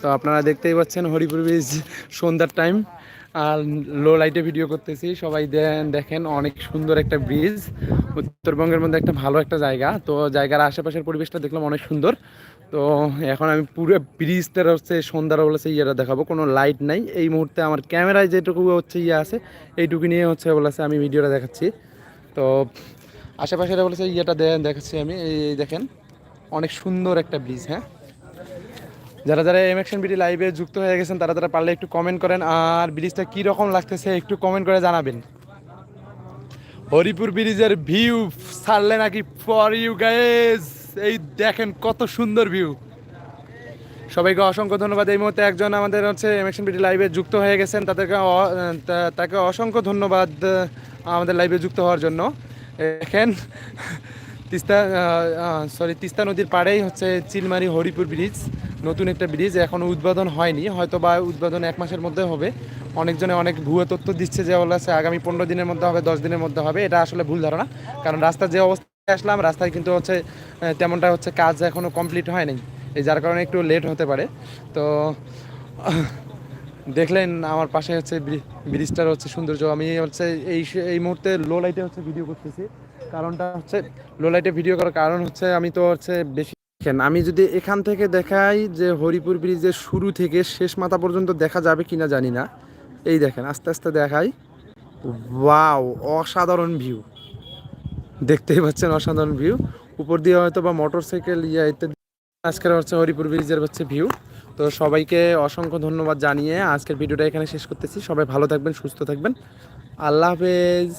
তো আপনারা দেখতেই পাচ্ছেন হরিপুর ব্রিজ সন্ধ্যার টাইম আর লো লাইটে ভিডিও করতেছি। সবাই দেখেন, অনেক সুন্দর একটা ব্রিজ উত্তরবঙ্গের মধ্যে একটা ভালো একটা জায়গা। তো জায়গার আশেপাশের পরিবেশটা দেখলাম অনেক সুন্দর। তো এখন আমি পুরো ব্রিজটার হচ্ছে সন্ধ্যার বলেছে ইয়েটা দেখাবো। কোনো লাইট নাই। এই মুহূর্তে আমার ক্যামেরায় যেটুকু হচ্ছে ইয়ে আছে, এইটুকু নিয়ে হচ্ছে বলেছে আমি ভিডিওটা দেখাচ্ছি। তো আশেপাশে বলেছে ইয়েটা দেখাচ্ছি আমি। এই দেখেন, অনেক সুন্দর একটা ব্রিজ হ্যাঁ? যারা যারা এম অ্যাকশন বিডি লাইভে যুক্ত হয়ে গেছেন, তারা তারা পারলে একটু কমেন্ট করেন। আর ব্রিজটা কী রকম লাগতেছে, একটু কমেন্ট করে জানাবেন। হরিপুর ব্রিজের ভিউ ছাড়লে নাকি ফর ইউ গাইজ এই দেখেন কত সুন্দর ভিউ সবাইকে অসংখ্য ধন্যবাদ। এই মুহূর্তে একজন আমাদের হচ্ছে এম অ্যাকশন বিডি লাইভে যুক্ত হয়ে গেছেন। তাদেরকে তাকে অসংখ্য ধন্যবাদ আমাদের লাইভে যুক্ত হওয়ার জন্য। দেখেন, তিস্তা সরি তিস্তা নদীর পাড়েই হচ্ছে চিলমারি হরিপুর ব্রিজ। নতুন একটা ব্রিজ এখনও উদ্বোধন হয়নি হয়তো বা উদ্বোধন এক মাসের মধ্যে হবে। অনেকজনে অনেক ভুয়ো তথ্য দিচ্ছে যে বলা আছে আগামী পনেরো দিনের মধ্যে হবে, দশ দিনের মধ্যে হবে, এটা আসলে ভুল ধারণা। কারণ রাস্তার যে অবস্থায় আসলাম, রাস্তায় কিন্তু হচ্ছে তেমনটা হচ্ছে কাজ এখনও কমপ্লিট হয়নি। এই যার কারণে একটু লেট হতে পারে। তো, দেখলেন আমার পাশে হচ্ছে ব্রি- ব্রিজটার হচ্ছে সৌন্দর্য। আমি হচ্ছে এই এই মুহূর্তে লো লাইটে হচ্ছে ভিডিও করতেছি। কারণটা হচ্ছে লো লাইটে ভিডিও করার কারণ হচ্ছে আমি তো হচ্ছে বেশি দেখেন, আমি যদি এখান থেকে দেখাই যে হরিপুর ব্রিজের শুরু থেকে শেষ মাথা পর্যন্ত দেখা যাবে কিনা জানি না। এই দেখেন, আস্তে আস্তে দেখাই। ওয়াও, অসাধারণ ভিউ। দেখতেই পাচ্ছেন অসাধারণ ভিউ। উপর দিয়ে হয়তো বা মোটর সাইকেল ইয়া ইত্যাদি আজকের হচ্ছে হরিপুর ব্রিজের হচ্ছে ভিউ। তো সবাইকে অসংখ্য ধন্যবাদ জানিয়ে আজকের ভিডিওটা এখানে শেষ করতেছি। সবাই ভালো থাকবেন, সুস্থ থাকবেন। আল্লাহ হাফেজ।